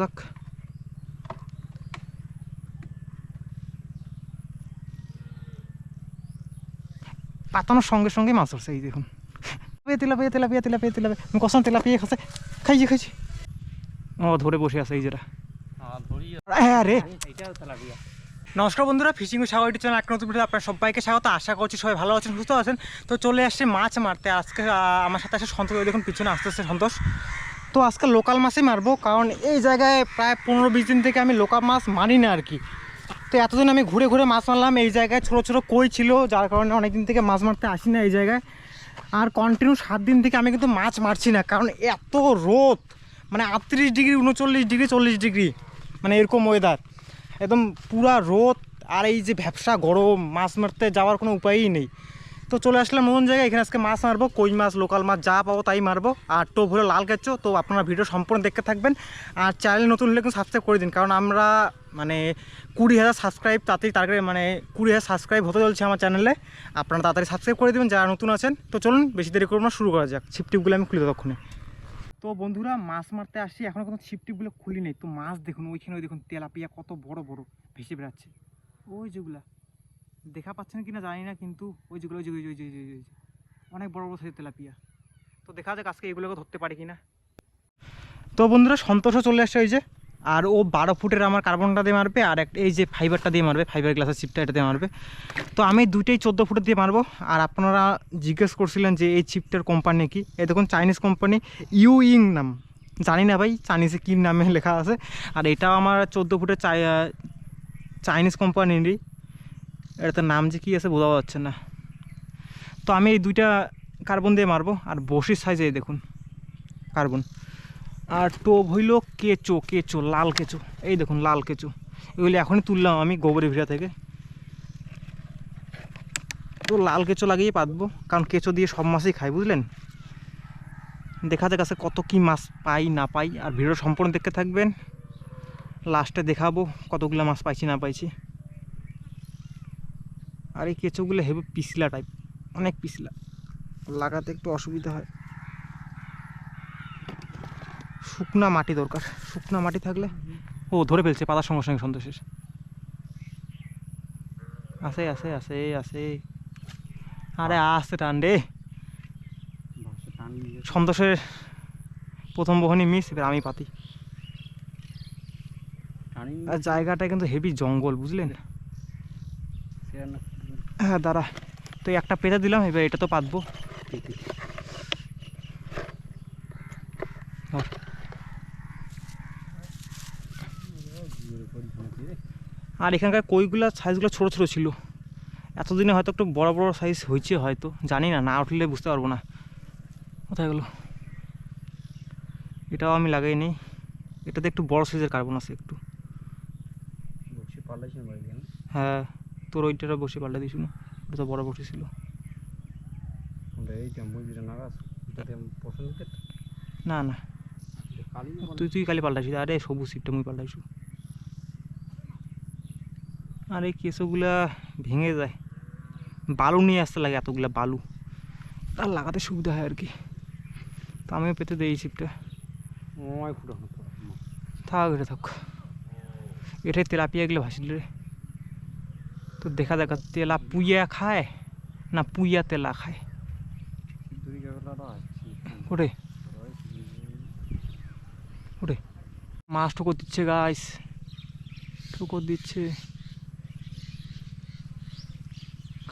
যাক পাতানোর সঙ্গে সঙ্গে মাছ উঠছে এই দেখুন। Tilapia tilapia tilapia tilapia tilapia কষান tilapia খাচ্ছে। খাইছি খাইছি। ও ধরে বসে আছে এই যেটা হ্যাঁ রে। নমস্কার বন্ধুরা ফিশিং ও সাগর চ্যানেল এক নতুন ভিডিও আপনার সবাইকে স্বাগত। আশা করছি সবাই ভালো আছেন সুস্থ আছেন। তো চলে আসছে মাছ মারতে। আজকে আমার সাথে আসে সন্তোষ। ওই দেখুন পিছনে আসতে আসতে সন্তোষ। তো আজকে লোকাল মাছই মারবো, কারণ এই জায়গায় প্রায় পনেরো বিশ দিন থেকে আমি লোকাল মাছ মানি না আর কি। তো এতদিন আমি ঘুরে ঘুরে মাছ মারলাম, এই জায়গায় ছোটো ছোটো কই ছিল, যার কারণে অনেক দিন থেকে মাছ মারতে আসি না এই জায়গায়। আর কন্টিনিউ সাত দিন থেকে আমি কিন্তু মাছ মারছি না, কারণ এত রোদ মানে আটত্রিশ ডিগ্রি, উনচল্লিশ ডিগ্রি, চল্লিশ ডিগ্রি মানে এরকম ওয়েদার একদম পুরা রোদ, আর এই যে ভ্যাবসা গরম, মাছ মারতে যাওয়ার কোনো উপায়ই নেই। তো চলে আসলাম নতুন জায়গায়। এখানে আজকে মাছ মারবো, কই মাছ, লোকাল মাছ, যা পাবো তাই মারবো। আর টোপ হলো লাল কেঁচো, তো আপনারা ভিডিও সম্পূর্ণ দেখতে থাকবেন। আর চ্যানেল নতুন হলে কিন্তু সাবস্ক্রাইব করে দিন, কারণ আমরা মানে কুড়ি হাজার সাবস্ক্রাইব তাড়াতাড়ি টার্গেট মানে কুড়ি হাজার সাবস্ক্রাইব হতে চলছে আমার চ্যানেলে আপনারা তাড়াতাড়ি সাবস্ক্রাইব করে দেবেন, যারা নতুন আছেন। তো চলুন, বেশি দেরি করব না, শুরু করা যাক। ছিপটিপগুলো আমি খুলে ততক্ষণে তো বন্ধুরা, মাছ মারতে আসছি এখনও কিন্তু ছিপটিপগুলো খুলি নেই। তো মাছ দেখুন, ওইখানে ওই দেখুন তেলাপিয়া কত বড় বড়, ভেসে বেড়াচ্ছে। ওই যেগুলা দেখা পাচ্ছেন কি না জানি না, কিন্তু ওই যেগুলো ওই যে ওই যে অনেক বড় বড় সাইজের তেলাপিয়া। তো দেখা যাক আজকে এগুলোকে ধরতে পারি কিনা। তো বন্ধুরা, সন্তোষও চলে আসছে ওই যে, আর ও বারো ফুটের আমার কার্বনটা দিয়ে মারবে, আর একটা এই যে ফাইবারটা দিয়ে মারবে ফাইবার গ্লাসের চিপটা এটা দিয়ে মারবে। তো আমি দুইটাই চোদ্দ ফুটের দিয়ে মারবো, আর আপনারা জিজ্ঞেস করছিলেন যে এই চিপটার কোম্পানি কি? এ দেখুন চাইনিজ কোম্পানি ইউইং নাম। জানি না ভাই চাইনিজে কী নামে লেখা আছে, আর এটাও আমার চোদ্দ ফুটের চাই চাইনিজ কোম্পানিরই এটাতে নাম যে কী আছে বোঝা যাচ্ছে না। তো আমি এই দুইটা কার্বন দিয়ে মারবো, আর বসির সাইজে দেখুন, কার্বন। আর টোপ হইল কেঁচো কেঁচো, লাল কেঁচো। এই দেখুন, লাল কেঁচো। এগুলি এখনই তুললাম আমি গোবরের ভিড়া থেকে। তো লাল কেঁচো লাগিয়ে পাতবো, কারণ কেঁচো দিয়ে সব মাছই খাই, বুঝলেন? দেখা যাক আছে কত কি মাছ পাই, না পাই, আর ভিডিও সম্পূর্ণ দেখতে থাকবেন। লাস্টে দেখাবো কতগুলো মাছ পাইছি, না পাইছি। আর এই কেঁচোগুলো হেবে পিছলা টাইপ অনেক পিছলা। লাগাতে একটু অসুবিধা হয়। শুকনা মাটি দরকার শুকনা মাটি থাকলে। ও ধরে ফেলছে পাতার সঙ্গে সঙ্গে সন্তোষের আছে আছে আছে আছে। আরে আসতে টান রে। সন্তোষের প্রথম বহনি মিস এবার আমি পাতি। আর জায়গাটা কিন্তু হেভি জঙ্গল বুঝলেন? হ্যাঁ দাঁড়া। তো একটা পেতে দিলাম এবার এটা তো পাতবো। আর এখানকার কইগুলো সাইজগুলো ছোট ছোট ছিল। এতদিনে হয়তো একটু বড় বড় সাইজ হয়েছে হয়তো জানি না না উঠলে বুঝতে পারব না। কোথায় গেলো? এটাও আমি লাগাই নি এটাতে একটু বড় সাইজের কার্বন আছে একটু। হ্যাঁ। তোর ওইটাটা বসে পাল্টা দিয়েছিল ওটা তো বড় বসে ছিল। না না। তুই তুই কালি পাল্টাইছিস আরে সবুজ সিটটা মুই পাল্টাইছু। আর এই কেঁচোগুলা ভেঙে যায়। বালু নিয়ে আসতে লাগে এতগুলা বালু। আর লাগাতে সুবিধা হয় আর কি। তো আমিও পেতে দেই সিপটা থাক এটা থাক। এটাই তেলাপিয়া গেলে ভাসিল রে। তো দেখা দেখা তেলা পুইয়া খায় না পুইয়া তেলা খায়? ওরে। ওরে। মাছ ঠোকর দিচ্ছে গাইস ঠোকর দিচ্ছে।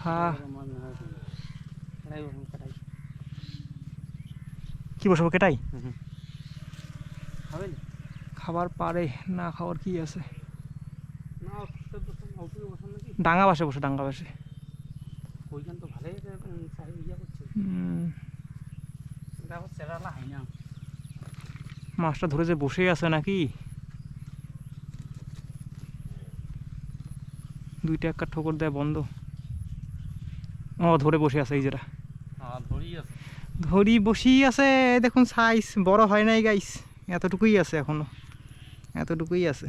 খা। কি বসাবো কেটাই? খাবার পারে না খাওয়ার কি আছে? ডাঙ্গা বাসে বসে ডাঙ্গা বাসে। মাছটা ধরে যে বসে আছে নাকি? দুইটা একটা ঠোকর দেয় বন্ধ। ও ধরে বসে আছে এই যেটা। ধরি বসেই আছে। দেখুন সাইজ বড় হয় নাই গাইস এতটুকুই আছে এখনও। এতটুকুই আছে।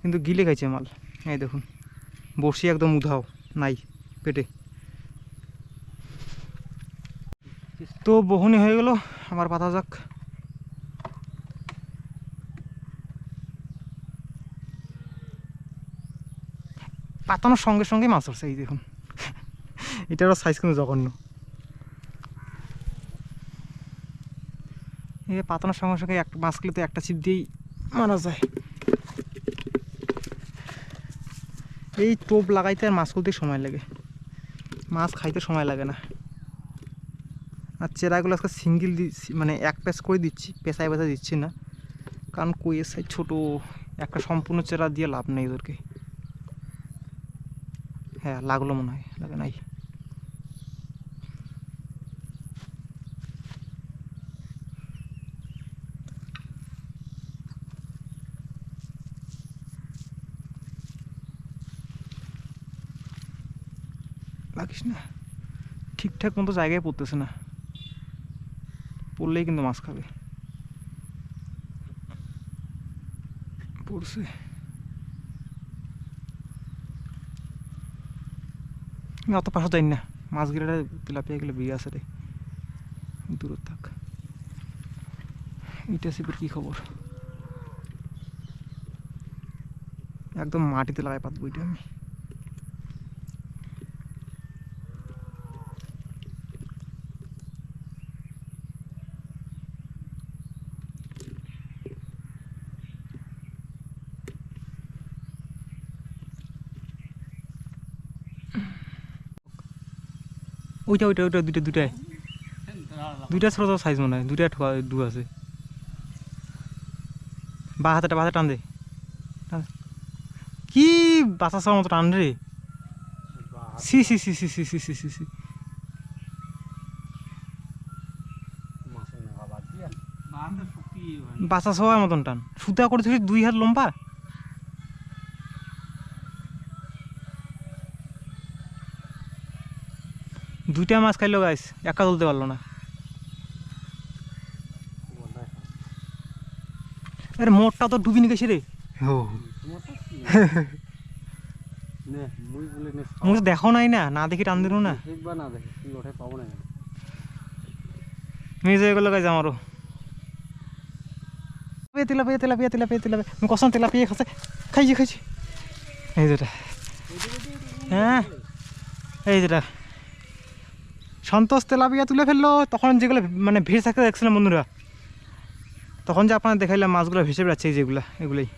কিন্তু গিলে খাইছে মাল। এই দেখুন। বসি একদম উধাও, নাই, পেটে। তো বহনি হয়ে গেল, আমার পাতা যাক। পাতানোর সঙ্গে সঙ্গে মাছ ধরছে, এই দেখুন। এটার সাইজ কিন্তু জঘন্য। এই পাতানোর সঙ্গে সঙ্গে এক মাছ কিন্তু একটা ছিপ দিয়েই মারা যায়। এই টোপ লাগাইতে আর মাছ খুলতে সময় লাগে। মাছ খাইতে সময় লাগে না। আর চেরাগুলো আজকে সিঙ্গেল মানে এক প্যাস করে দিচ্ছি পেশায় পেশায় দিচ্ছি না। কারণ কইয়ের সাইজ ছোটো একটা সম্পূর্ণ চেরা দিয়ে লাভ নেই ওদেরকে। হ্যাঁ লাগল মনে হয়, লাগে নাই লাগিস না ঠিকঠাক মতো জায়গায় পড়তেছে না। পড়লেই কিন্তু মাছ খাবে। পড়ছে। অত পাশে যাই না। মাছ গিলাটা তেলাপিয়া গেলে বিয়ে আছে রে। দূর থাক। ইটা সিপের কি খবর? একদম মাটিতে লাগাই পাতবো এটা আমি। ওইটা ওইটা ওইটা দুইটা, দুইটাই। দুইটা ছোট ছোট সাইজ মনে হয় দুইটা ঠোকা ডু আছে। বা হাতেটা, বা হাতে টান দে। দে। কি বাচ্চা সবার মতো টান রে? সি সি সি সি সি সি সি সি সি বাচ্চা সবার মতন টান। সুতা করে দুই হাত লম্বা? দুইটা মাছ খাইলো গাইস একা তুলতে পারল না। আরে মোটটা তো ডুবিনি গেছে রে। মুখ দেখো নাই না না দেখি টান দিল না। মিস হয়ে গেলো গাইজ আমারও। তেলাপিয়া তেলাপিয়া তেলাপিয়া তেলাপিয়া আমি কষান তেলাপিয়া খাচ্ছে। খাইছি খাইছি। এই যেটা হ্যাঁ এই যেটা সন্তোষ তেলাপিয়া তুলে ফেলল তখন যেগুলো মানে ভেসে থাকতে দেখছিলাম বন্ধুরা তখন যে আপনার দেখাইলাম মাছগুলো ভেসে বেড়াচ্ছে যেগুলা এগুলোই।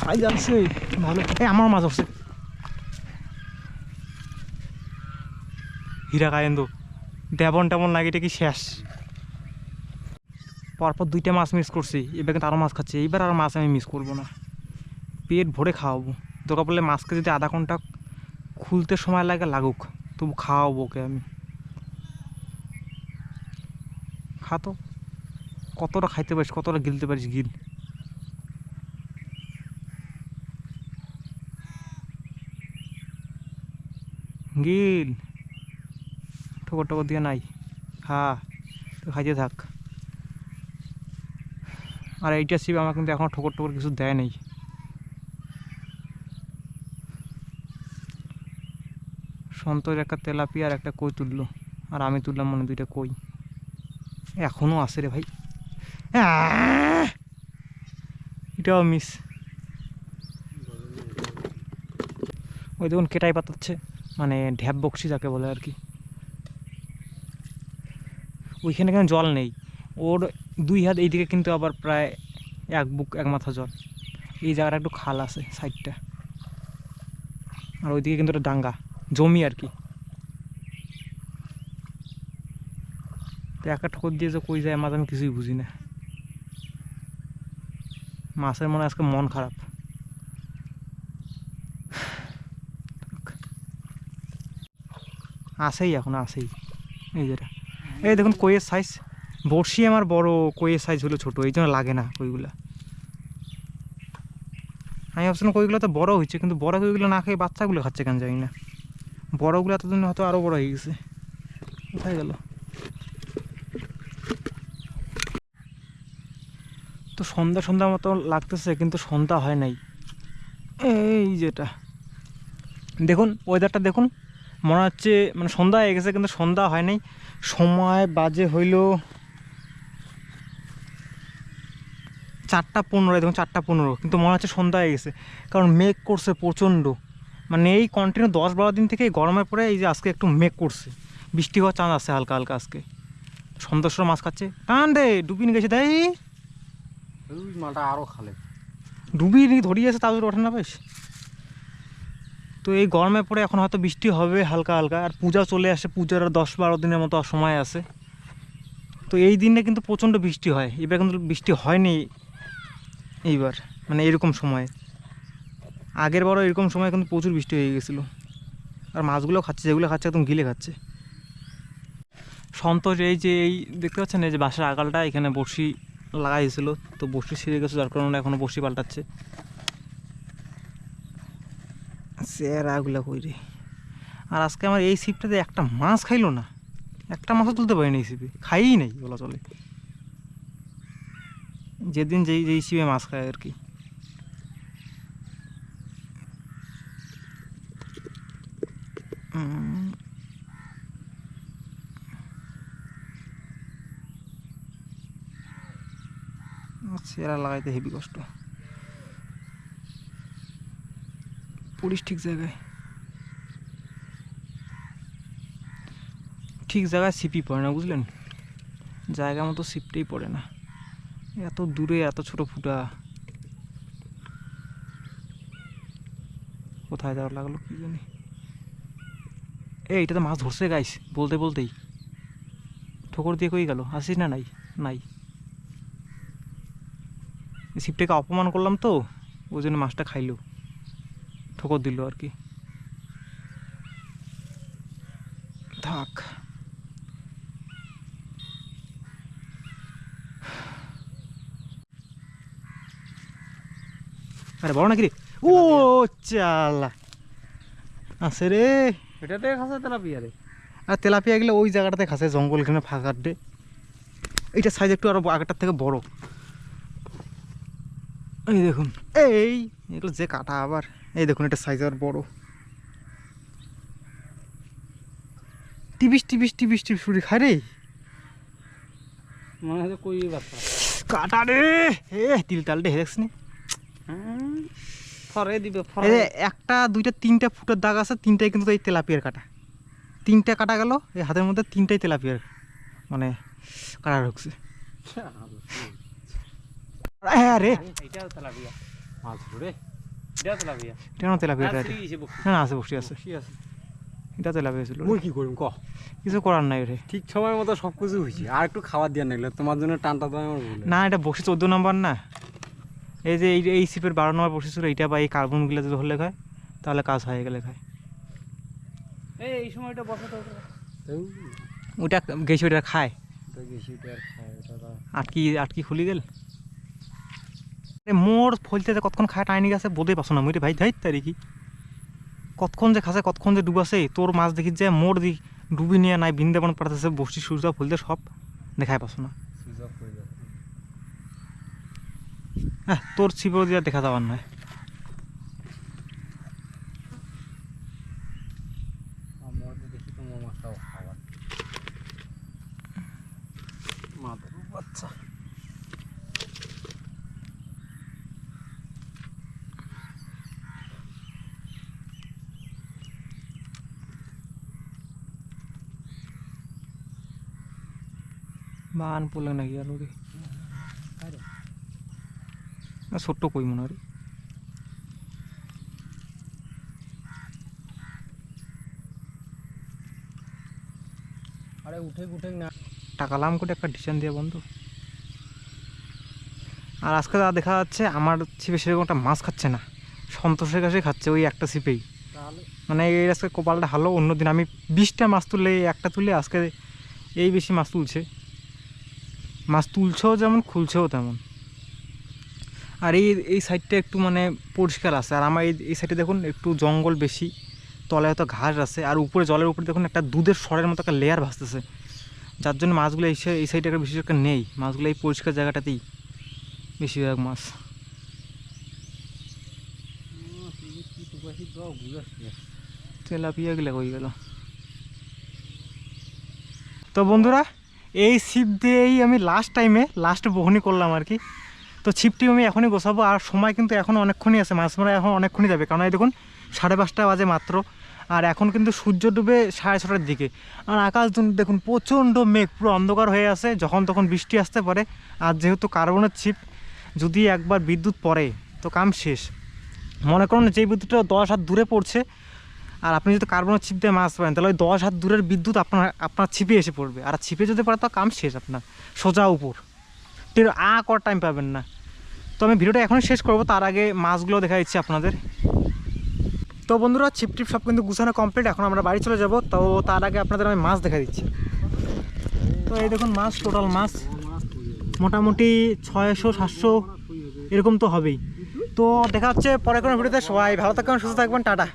সাইজ আছে ভালো। এই আমার মাছ হচ্ছে হীরা কায়েন্দ ডেবন টেবন লাগে এটা কি শেষ? পরপর দুইটা মাছ মিস করছি এবার কিন্তু আরও মাছ খাচ্ছি এইবার আর মাছ আমি মিস করব না। পেট ভরে খাওয়াবো। দরকার পড়লে মাছকে যদি আধা ঘণ্টা খুলতে সময় লাগে, লাগুক। তবু খাওয়াবো ওকে আমি। খাতো কতটা খাইতে পারিস, কতটা গিলতে পারিস গিল। গিল। ঠোকর টোকর দিয়ে নাই। খা, তো খাইতে থাক। আর এইটা শিব আমার কিন্তু এখন ঠোকর টোকর কিছু দেয় নেই। সন্তোষ একটা তেলাপি আর একটা কই তুললো? আর আমি তুললাম মানে দুইটা কই। এখনও আছে রে ভাই। এটাও মিস ওই দেখুন কেটাই পাতাচ্ছে। মানে ঢ্যাপ বক্সি যাকে বলে আর কি। ওইখানে কেন জল নেই? ওর দুই হাত এইদিকে কিন্তু আবার প্রায় এক বুক, এক মাথা জল। এই জায়গাটা একটু খাল আছে সাইডটা আর ওইদিকে কিন্তু একটা ডাঙ্গা জমি আর কি। তো একটা ঠোকর দিয়ে যে কই যায় মাছ আমি কিছুই বুঝি না। মাছের মনে আজকে মন খারাপ। আসেই এখন, আসেই। এই যেটা এই দেখুন কইয়ের সাইজ বড়শি আমার বড়, কইয়ের সাইজ হলো ছোট, এই জন্য লাগে না কইগুলা। আমি ভাবছিলাম কইগুলো তো বড় হয়েছে, কিন্তু বড় কইগুলো না খেয়ে বাচ্চাগুলো খাচ্ছে কেন জানি না। বড়গুলো এতদিন হয়তো আরও বড় হয়ে গেছে। কোথায় গেল? তো সন্ধ্যা সন্ধ্যা মতো লাগতেছে, কিন্তু সন্ধ্যা হয় নাই। এই যেটা। দেখুন ওয়েদারটা দেখুন, মনে হচ্ছে মানে সন্ধ্যা হয়ে গেছে, কিন্তু সন্ধ্যা হয় নাই। সময় বাজে হইল চারটা পনেরো, দেখুন চারটা পনেরো, কিন্তু মনে হচ্ছে সন্ধ্যা হয়ে গেছে। কারণ মেঘ করছে প্রচণ্ড। মানে এই কন্টিনিউ দশ বারো দিন থেকে এই গরমের পরে এই যে আজকে একটু মেঘ করছে। বৃষ্টি হওয়ার চান্স আছে হালকা হালকা আজকে। সন্তোষর মাছ খাচ্ছে। টান দে ডুবি নিয়ে গেছে দেয় মালটা আরও খালে। ডুবি নিয়ে ধরিয়ে আছে তাদের ওঠে না বেশ। তো এই গরমের পরে এখন হয়তো বৃষ্টি হবে হালকা হালকা। আর পূজা চলে আসে পূজার আর দশ বারো দিনের মতো সময় আছে। তো এই দিনে কিন্তু প্রচণ্ড বৃষ্টি হয়। এবার কিন্তু বৃষ্টি হয়নি এইবার মানে এরকম সময়ে। আগের বারও এরকম সময় কিন্তু প্রচুর বৃষ্টি হয়ে গেছিল। আর মাছগুলো খাচ্ছে, যেগুলো খাচ্ছে একদম গিলে খাচ্ছে। সন্তোষ, এই যে এই দেখতে পাচ্ছেন, এই যে বাসার আগালটা, এখানে বড়শি লাগাইছিল তো বড়শি ছিঁড়ে গেছে, যার কারণে এখনও বড়শি পাল্টাচ্ছে। চেহারাগুলো কই রে? আর আজকে আমার এই ছিপটাতে একটা মাছ খাইলো না। একটা মাছও তুলতে পারিনি এই ছিপে, খাইই নাই, বলা চলে। যেদিন যেই যেই ছিপে মাছ খায় আর কি। চেহারা লাগাইতে হেভি কষ্ট। পুলিশ ঠিক জায়গায়। ঠিক জায়গায় সিপি পড়ে না, বুঝলেন? জায়গা মতো সিপটাই পড়ে না। এত দূরে, এত ছোট ফুটা। কোথায় যাওয়ার লাগল কি জানি? এই এটা তো মাছ ধরছে গাইস বলতে বলতেই। ঠোকর দিয়ে কই গেল? আসিস না নাই? নাই। ছিপটাকে অপমান করলাম তো ওই জন্য মাছটা খাইলো। ঠোকর দিল আর কি। থাক। আরে বড় নাকি রে? ও চালা। আছে রে। এটাতে খাসে তেলাপিয়া রে। আর তেলাপিয়া গেলে ওই জায়গাটাতে খাসে জঙ্গল এখানে ফাঁকা ডে। এইটা সাইজ একটু আরও আগেরটার থেকে বড়। এই দেখুন এই এগুলো যে কাটা আবার এই দেখুন এটা সাইজ আর বড়। টিবিস টিবিস টিবিস টিবিস শুরি খায় রে। মনে হয় কই বাচ্চা। কাটা রে হে তিল তাল ডে দেখছিস ফরে দিবে এই ফরে যে একটা দুইটা তিনটা ফুটের দাগ আছে তিনটাই কিন্তু এই তেলাপিয়ার কাটা। তিনটা কাটা গেল এই হাতের মধ্যে তিনটাই তেলাপিয়ার মানে কাটা ঢুকছে হ্যাঁ রে। তেলাপিয়া। মাছ ধরে। এটাও তেলাপিয়া। কেন তেলাপিয়া আর এটা। ফ্রি হিসেবে বকছি। আছে বসে আছে। আছে। এটা তেলাপিয়া ছিল। কি করুম ক? কিছু করার নাই রে। ঠিক সময় মতো সব কিছু হয়েছে। আর একটু খাবার দিয়ে নিলে তোমার জন্য টানটা তো আমার না এটা বসে চোদ্দ নম্বর না। এই যে এই এই সিপের বারো নম্বর বসে ছিল এইটা বা এই কার্বনগুলো যদি ধরলে খায় তাহলে কাজ হয়ে গেলে খায়। এই এই সময়টা বসাতে হবে ওইটা গেছি ওইটা খায়। ওটা গেছি ওটা খায় আটকি আটকি খুলি গেল। আরে মোর ফলতে কতক্ষণ খায় টাইনি গেছে বোধই পাছো না মুই ভাই ধাই তারি কি? কতক্ষণ যে খাসে কতক্ষণ যে ডুবাছে তোর মাছ দেখি যে মোর দি ডুবি নিয়ে নাই বৃন্দাবন পাঠাতেছে বসছি সূর্য ফুলতে সব দেখাই পাছো না সুইচ অফ হয়ে যাবে হ্যাঁ তোর ছিপেও দিয়ে দেখা যাবার নয়। আমার তো দেখি তোমার মাছটাও খাবার মাথার বাচ্চা বান পড়লে নাকি আর ওরে না ছোট্ট কই মনে হয় আরে উঠে উঠে না। টাকালাম করে একটা ডিসিশন দিয়ে বন্ধু। আর আজকে যা দেখা যাচ্ছে আমার ছিপে সেরকম একটা মাছ খাচ্ছে না। সন্তোষের কাছে খাচ্ছে ওই একটা ছিপেই। মানে এই আজকে কপালটা ভালো অন্যদিন আমি বিশটা মাছ তুললে একটা তুলে আজকে এই বেশি মাছ তুলছে। মাছ তুলছেও যেমন খুলছেও তেমন। আর এই এই সাইডটা একটু মানে পরিষ্কার আছে। আর আমার এই সাইডে দেখুন, একটু জঙ্গল বেশি, তলায় হয়তো ঘাস আছে, আর উপরে জলের উপরে দেখুন একটা দুধের সরের মতো একটা লেয়ার ভাসতেছে। যার জন্য মাছগুলো এই এই সাইডে একটা বিশেষ করে নেই। মাছগুলো এই পরিষ্কার জায়গাটাতেই বেশিরভাগ মাছ। হয়ে গেল। তো বন্ধুরা, এই ছিপ দিয়েই আমি লাস্ট টাইমে লাস্ট বহনি করলাম আর কি। তো ছিপটি আমি এখনই গোছাবো আর সময় কিন্তু এখন অনেকক্ষণই আছে, মাছ মারা এখন অনেকক্ষণই যাবে। কারণ এই দেখুন, সাড়ে পাঁচটা বাজে মাত্র। আর এখন কিন্তু সূর্য ডুবে সাড়ে ছটার দিকে। আর আকাশ দেখুন, প্রচণ্ড মেঘ, পুরো অন্ধকার হয়ে আছে। যখন তখন বৃষ্টি আসতে পারে। আর যেহেতু কার্বনের ছিপ যদি একবার বিদ্যুৎ পড়ে, তো কাম শেষ। মনে করুন যে বিদ্যুৎটা দশ হাত দূরে পড়ছে, আর আপনি যদি কার্বনের ছিপ দিয়ে মাছ পাবেন তাহলে ওই দশ হাত দূরের বিদ্যুৎ আপনার আপনার ছিপে এসে পড়বে। আর ছিপে যদি পড়ে, তো কাম শেষ আপনার, সোজা উপর। টের আ কর টাইম পাবেন না। তো আমি ভিডিওটা এখনই শেষ করব, তার আগে মাছগুলো দেখা দিচ্ছি আপনাদের। তো বন্ধুরা ছিপ টিপ সব কিন্তু গুছানো কমপ্লিট এখন আমরা বাড়ি চলে যাব। তো তার আগে আপনাদের আমি মাছ দেখা দিচ্ছি। তো এই দেখুন মাছ টোটাল মাছ মোটামুটি ছয়শো, সাতশো, এরকম তো হবেই। তো দেখা হচ্ছে পরে কোনো ভিডিওতে সবাই ভালো থাকবেন, সুস্থ থাকবেন, টাটা।